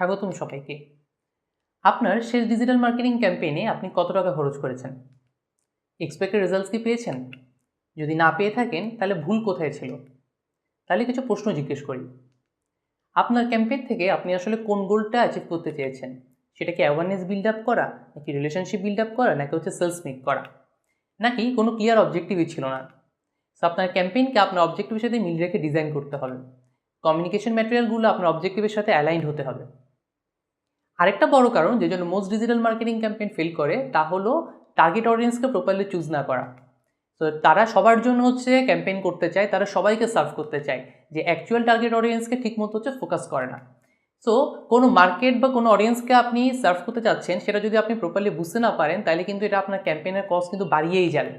স্বাগতম সবাইকে। আপনার শেষ ডিজিটাল মার্কেটিং ক্যাম্পেইনে আপনি কত টাকা খরচ করেছেন? এক্সপেক্টেড রেজাল্টস কি পেয়েছেন? যদি না পেয়ে থাকেন, তাহলে ভুল কোথায় ছিল? তাহলে কিছু প্রশ্ন জিজ্ঞেস করি। আপনার ক্যাম্পেইন থেকে আপনি আসলে কোন গোলটা অ্যাচিভ করতে চেয়েছেন? সেটা কি অ্যাওয়ারনেস বিল্ড আপ করা, নাকি রিলেশনশিপ বিল্ড আপ করা, নাকি হচ্ছে সেলস মেক করা? নাকি কোনো ক্লিয়ার অবজেক্টিভই ছিল না? সো আপনার ক্যাম্পেইনকে আপনার অবজেক্টিভের সাথে মিল রেখে ডিজাইন করতে হবে। কমিউনিকেশন ম্যাটেরিয়ালগুলো আপনার অবজেক্টিভের সাথে অ্যালাইন্ড হতে হবে। আরেকটা বড় কারণ, যে জন্য most digital marketing campaign fail করে, তা হলো টার্গেট অডিয়েন্সকে প্রপারলি চুজ না করা। তো তারা সবার জন্য হচ্ছে ক্যাম্পেইন করতে চায়, তারা সবাইকে সার্ভ করতে চায়, যে অ্যাকচুয়াল টার্গেট অডিয়েন্সকে ঠিকমতো হচ্ছে ফোকাস করে না। সো কোনো মার্কেট বা কোনো অডিয়েন্সকে আপনি সার্ভ করতে চাচ্ছেন, সেটা যদি আপনি প্রপারলি বুঝতে না পারেন তাহলে কিন্তু এটা আপনার ক্যাম্পেইনের কস্ট কিন্তু বাড়িয়েই যাবে।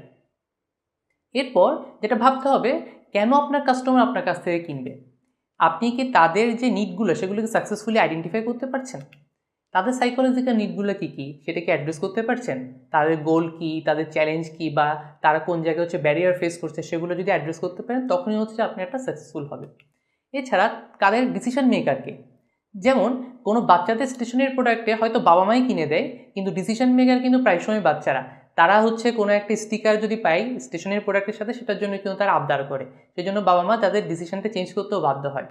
এরপর যেটা ভাবতে হবে, কেন আপনার কাস্টমার আপনার কাছ থেকে কিনবে? আপনি কি তাদের যে নিডগুলো সেগুলোকে সাকসেসফুলি আইডেন্টিফাই করতে পারছেন? তাদের সাইকোলজিক্যাল নিডগুলো কী কী? সেটাকে অ্যাড্রেস করতে পারছেন? তাদের গোল কী? তাদের চ্যালেঞ্জ কী? বা তারা কোন জায়গায় হচ্ছে ব্যারিয়ার ফেস করছে? সেগুলো যদি অ্যাড্রেস করতে পারেন, তখনই হচ্ছে আপনি একটা সাকসেসফুল হবে এছাড়া কাদের ডিসিশন মেকারকে যেমন কোনো বাচ্চাদের স্টেশনের প্রোডাক্টে হয়তো বাবা মাই কিনে দেয়, কিন্তু ডিসিশন মেকার কিন্তু প্রায় সময় বাচ্চারা। তারা হচ্ছে কোনো একটা স্টিকার যদি পায় স্টেশনের প্রোডাক্টের সাথে, সেটার জন্য কিন্তু তারা আবদার করে। সেই জন্য বাবা মা তাদের ডিসিশনটা চেঞ্জ করতেও বাধ্য হয়।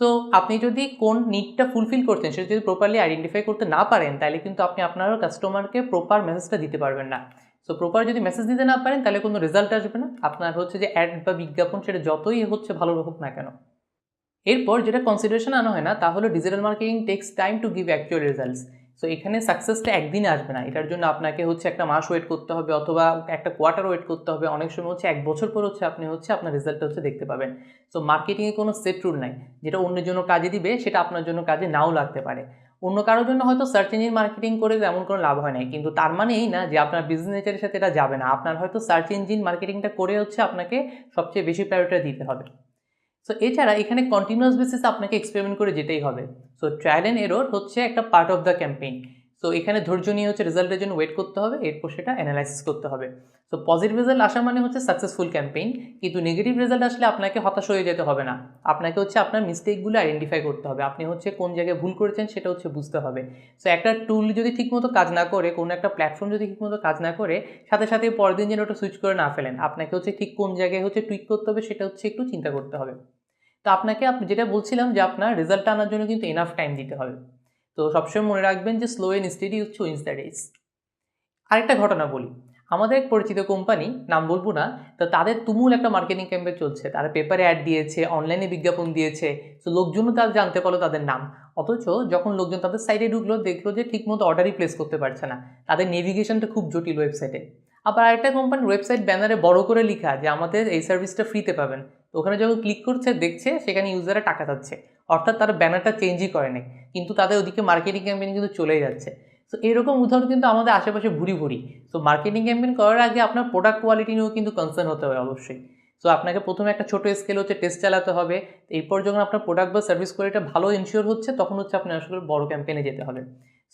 সো আপনি যদি কোন নিডটা ফুলফিল করছেন সেটা যদি প্রপারলি আইডেন্টিফাই করতে না পারেন, তাহলে কিন্তু আপনি আপনার কাস্টমারকে প্রপার মেসেজটা দিতে পারবেন না। সো প্রপার যদি মেসেজ দিতে না পারেন, তাহলে কোনো রেজাল্ট আসবে না। আপনার হচ্ছে যে অ্যাড বা বিজ্ঞাপন, সেটা যতই হচ্ছে ভালো হোক না কেন। এরপর যেটা কনসিডারেশন আনা হয় না, তা হলো digital marketing takes time to give actual results so এখানে সাকসেসটা একদিনে আসবে না। এটার জন্য আপনাকে হচ্ছে একটা মাস ওয়েট করতে হবে অথবা একটা কোয়ার্টার ওয়েট করতে হবে। অনেক সময় হচ্ছে এক বছর পর হচ্ছে আপনি হচ্ছে আপনার রেজাল্টটা হচ্ছে দেখতে পাবেন। সো মার্কেটিংয়ে কোনো সেট রুল নাই। যেটা অন্যের জন্য কাজে দিবে, সেটা আপনার জন্য কাজে নাও লাগতে পারে। অন্য কারোর জন্য হয়তো সার্চ ইঞ্জিন মার্কেটিং করে তেমন কোনো লাভ হয় না কিন্তু তার মানে এই না যে আপনার বিজনেস নেচারের সাথে এটা যাবে না। আপনার হয়তো সার্চ ইঞ্জিন মার্কেটিংটা করে হচ্ছে আপনাকে সবচেয়ে বেশি প্রায়োরিটি দিতে হবে। সো এছাড়া এখানে কন্টিনিউয়াস বেসিসে আপনাকে এক্সপেরিমেন্ট করে যেতেই হবে। সো ট্রায়াল অ্যান্ড এরর হচ্ছে একটা part of the campaign so এখানে ধৈর্য নিয়ে হচ্ছে রেজাল্টের জন্য ওয়েট করতে হবে, এরপর সেটা অ্যানালাইসিস করতে হবে। সো পজিটিভ রেজাল্ট আসা মানে হচ্ছে সাকসেসফুল ক্যাম্পেইন কিন্তু নেগেটিভ রেজাল্ট আসলে আপনাকে হতাশ হয়ে যেতে হবে না। আপনাকে হচ্ছে আপনার মিস্টেকগুলো আইডেন্টিফাই করতে হবে। আপনি হচ্ছে কোন জায়গায় ভুল করেছেন সেটা হচ্ছে বুঝতে হবে। সো একটা টুল যদি ঠিকমতো কাজ না করে, কোনো একটা প্ল্যাটফর্ম যদি ঠিকমতো কাজ না করে, সাথে সাথে পরের দিন যেন ওটা সুইচ করে না ফেলেন, আপনাকে হচ্ছে ঠিক কোন জায়গায় হচ্ছে টুইক করতে হবে সেটা হচ্ছে একটু চিন্তা করতে হবে। তো আপনাকে আপনি যেটা বলছিলাম যে আপনার রেজাল্টটা আনার জন্য কিন্তু এনাফ টাইম দিতে হবে। তো সবসময় মনে রাখবেন যে স্লো অ্যান্ড স্টেডি হচ্ছে উইন্স দ্য রেস আরেকটা ঘটনা বলি। আমাদের এক পরিচিত কোম্পানি নাম বলব না, তো তাদের তুমুল একটা মার্কেটিং ক্যাম্পেন চলছে। তারা পেপারে অ্যাড দিয়েছে অনলাইনে বিজ্ঞাপন দিয়েছে। তো লোকজনও তারা জানতে পারল তাদের নাম। অথচ যখন লোকজন তাদের সাইটে ঢুকলো, দেখল যে ঠিকমতো অর্ডারই প্লেস করতে পারছে না। তাদের নেভিগেশনটা খুব জটিল ওয়েবসাইটে আবার আরেকটা কোম্পানির ওয়েবসাইট ব্যানারে বড় করে লেখা যে আমাদের এই সার্ভিসটা ফ্রিতে পাবেন। ওখানে যখন ক্লিক করছে, দেখছে, সেখানে ইউজাররা টাকা যাচ্ছে অর্থাৎ তারা ব্যানারটা চেঞ্জই করে করেনি কিন্তু তাদের ওদিকে মার্কেটিং ক্যাম্পেইন কিন্তু চলেই যাচ্ছে। সো এরকম উদাহরণ কিন্তু আমাদের আশেপাশে ভুরি ভুরি সো মার্কেটিং ক্যাম্পেইন করার আগে আপনার প্রোডাক্ট কোয়ালিটি নিয়েও কিন্তু কনসার্ন হতে হবে অবশ্যই। সো আপনাকে প্রথমে একটা ছোটো স্কেল হচ্ছে টেস্ট চালাতে হবে। এরপর যখন আপনার প্রোডাক্ট বা সার্ভিস কোয়ালিটি ভালো ইনশিওর হচ্ছে, তখন হচ্ছে আপনি আসলে বড় ক্যাম্পেইনে যেতে হবে।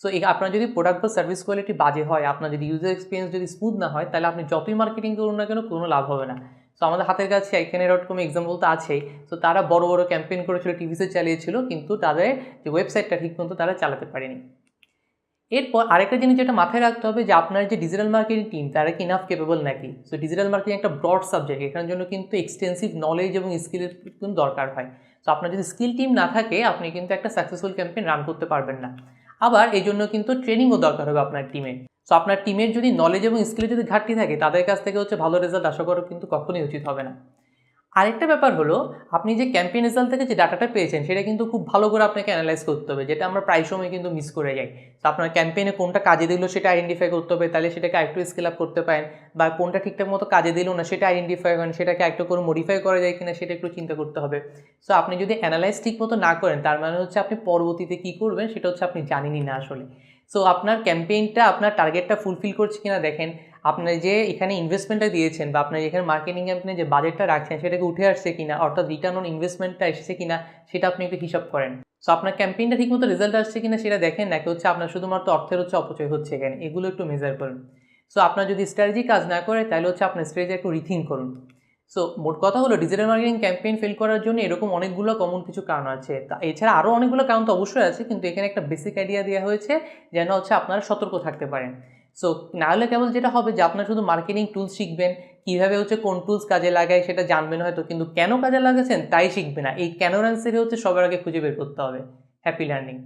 সো আপনার যদি প্রোডাক্ট বা সার্ভিস কোয়ালিটি বাজে হয়, আপনার যদি ইউজার এক্সপিরিয়েন্স যদি স্মুথ না হয়, তাহলে আপনি যতই মার্কেটিং করুন না কেন, কোনো লাভ হবে না। সো আমাদের হাতের কাছে এখানে ডট কম এক্সাম্পল তো আছেই। সো তারা বড় বড় ক্যাম্পেইন করেছিল টিভিতে চালিয়েছিল, কিন্তু তাদের যে ওয়েবসাইটটা ঠিক মতো তারা চালাতে পারেনি। এরপর আরেকটা জিনিস যেটা মাথায় রাখতে হবে, যে আপনার যে ডিজিটাল মার্কেটিং টিম তারা কি ইনাফ কেপেবল নাকি? সো ডিজিটাল মার্কেটিং একটা ব্রড সাবজেক্ট এখানের জন্য কিন্তু এক্সটেন্সিভ নলেজ এবং স্কিলের কিন্তু দরকার হয়। সো আপনার যদি স্কিল টিম না থাকে, আপনি কিন্তু একটা সাকসেসফুল ক্যাম্পেইন রান করতে পারবেন না। আবার এই জন্য কিন্তু ট্রেনিংও দরকার হবে আপনার টিমে সো আপনার টিমের যদি নলেজ এবং স্কিলে যদি ঘাটতি থাকে, তাদের কাছ থেকে হচ্ছে ভালো রেজাল্ট আশা করা কিন্তু কখনোই উচিত হবে না। আরেকটা ব্যাপার হলো, আপনি যে ক্যাম্পেইন রেজাল্ট থেকে যে ডাটাটা পেয়েছেন, সেটা কিন্তু খুব ভালো করে আপনাকে অ্যানালাইজ করতে হবে, যেটা আমরা প্রায় সময় কিন্তু মিস করে যাই। তো আপনার ক্যাম্পেইনে কোনটা কাজে দিল সেটা আইডেন্টিফাই করতে হবে, তাহলে সেটাকে আরেকটু স্কেল আপ করতে পারেন, বা কোনটা ঠিকঠাক মতো কাজে দিল না সেটা আইডেন্টিফাই করেন, সেটাকে একটু করে মডিফাই করা যায় কিনা সেটা একটু চিন্তা করতে হবে। সো আপনি যদি অ্যানালাইজ ঠিক মতো না করেন, তার মানে হচ্ছে আপনি পরবর্তীতে কী করবেন, সেটা হচ্ছে আপনি জানেনই না আসলে। সো আপনার ক্যাম্পেইনটা আপনার টার্গেটটা ফুলফিল করছে কিনা দেখেন। আপনার যে এখানে ইনভেস্টমেন্টটা দিয়েছেন বা আপনার এখানে মার্কেটিং ক্যাম্পেইনে যে বাজেটটা রাখছেন, সেটাকে উঠে আসছে কিনা, অর্থাৎ রিটার্ন অন ইনভেস্টমেন্টটা এসেছে কিনা, সেটা আপনি একটু হিসাব করেন। সো আপনার ক্যাম্পেইনটা ঠিকমতো রেজাল্ট আসছে কিনা, সেটা দেখেন, নাকি হচ্ছে আপনার শুধুমাত্র অর্থের হচ্ছে অপচয় হচ্ছে এখানে। এগুলো একটু মেজার করুন। সো আপনার যদি স্ট্র্যাটেজি কাজ না করে, তাহলে হচ্ছে আপনার স্ট্র্যাটেজি একটু রিথিং করুন। সো মোট কথা হলো ডিজিটাল মার্কেটিং ক্যাম্পেইন ফেল করার জন্য এরকম অনেকগুলো কমন কিছু কারণ আছে। তা, এছাড়া আরও অনেকগুলো কারণ তো অবশ্যই আছে, কিন্তু এখানে একটা বেসিক আইডিয়া দেওয়া হয়েছে, যেন হচ্ছে আপনারা সতর্ক থাকতে পারেন। সো না হলে কেবল যেটা হবে যে, আপনারা শুধু মার্কেটিং টুলস শিখবেন, কীভাবে হচ্ছে কোন টুলস কাজে লাগায় সেটা জানবেন হয়তো, কিন্তু কেন কাজে লাগাচ্ছেন তাই শিখবে না। এই কেন অ্যান্সারে হচ্ছে সবার আগে খুঁজে বের করতে হবে। Happy learning